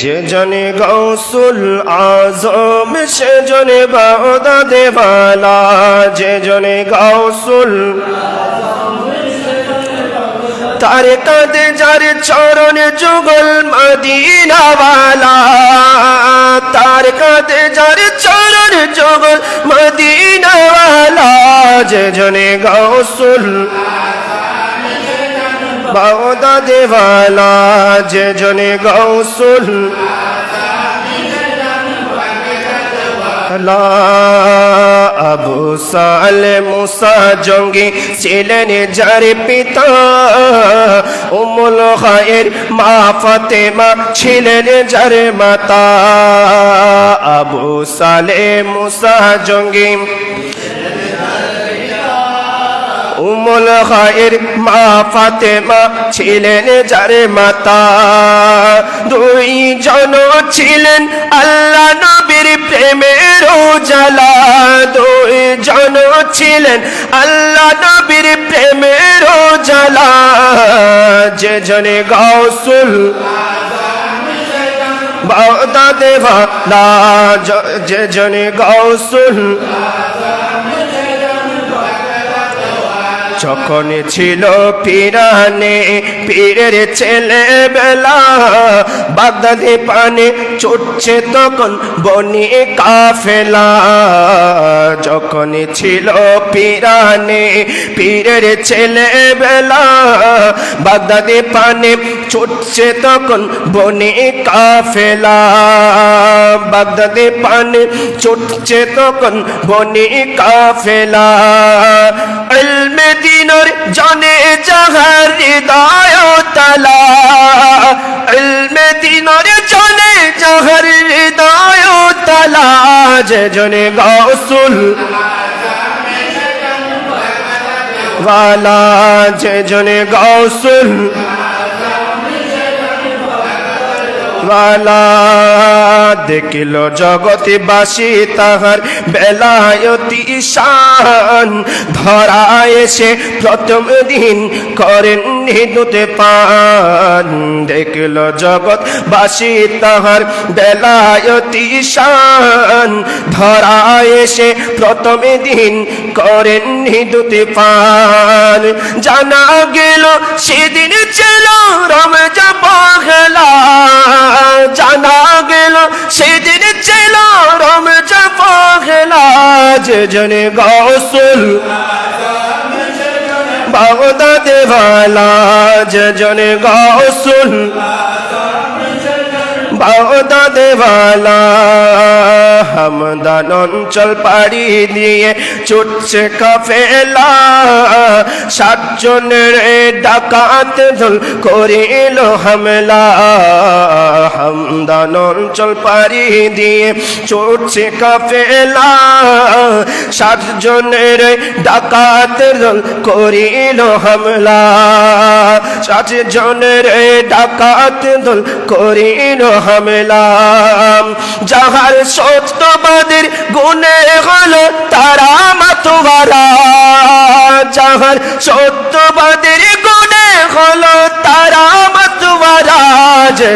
যে জনে গৌসুল আজম, সে জনে বাউদা দেওয়ালা। যে জনে গৌসুল তার কাঁদে যার চরণ যুগল মদিনাওয়ালা। তার কাঁদে যার চরণ যুগল মদিনাওয়ালা। যে জনে গৌসুল বাউদা দেওয়ালা যে জনে গৌসুল আবু সালে মুসা জঙ্গি ছিলেন যার পিতা। উমুল খায়ের মা ফাতেমা ছিলেন যার মাতা। আবু সালে মুসা জঙ্গি। উমুল খায়ের মা ফাতেমা ছিলেন যার মাতা। দুই জন ছিলেন আল্লাহ নবীর প্রেমের জালা দুই জন ছিলেন আল্লাহ নবীর প্রেমের জালা যে জনে গৌসুল বাউদা দেবা যে জনে গৌসুল যখন ছিল পিরানে পীরের ছেলে বেলা বাগদাদে পানে চুটছে তখন বনি কাফেলা। যখন ছিল পিরানে, পীরের ছেলে বেলা বাগদাদে পানে ছুটছে তখন বনি কাফেলা। বাগদাদে পানে ছুটছে তখন বনি কাফেলা। দিনর জানে জাহার হৃদয় তালা। জাহার হৃদয় তালা যে জনে গৌসুল वाला যে জনে গৌসুল ওয়ালা, দেখিল জগৎবাসী তাহার বেলায়তি শান ধরা এসে প্রথম দিন করেন হিন্দুতে পান, দেখিল জগৎবাসী তাহার বেলায়তি শান ধরা এসে প্রথমে দিন করেন হিন্দুতে পান। জানা গেল সেদিন ছিল রমজা পগলা জানা গেল সেদিন ছিল রমজা পগলা যে জনে গৌসুল বাগদা দেওয়ালা যে জনে গৌসুল বাউদা দেওয়ালা হামদান অঞ্চল পাড়ি দিয়ে ছুটছে কাফেলা। সাতজনের ডাকাত দল করিল হামলা। হামদান অঞ্চল পাড়ি দিয়ে ছুটছে কাফেলা। সাতজনের ডাকাত দল করিল হামলা। সাতজনের ডাকাত দল করিল হামলাম যাহার সত্যবাদের গুণে হলো তারা মাতোয়ারা। যাহার সত্যবাদের গুণে হলো তারা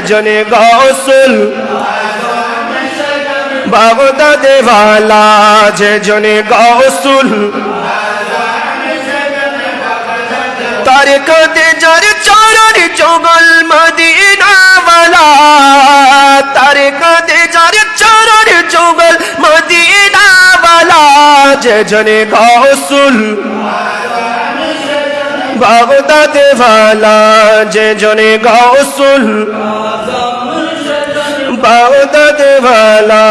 জনে গৌসুল। বাগদা দেওয়ালা যে জনে গৌসুল। তার কাঁদে যার চরণ জগল মদিনাওয়ালা। তার কাঁদে যার চরণ জগল মদিনাওয়ালা। যে জনে গৌসুল। বাগদা ভালা যে জনে গাউসুল। বাগদাদে দেওয়ালা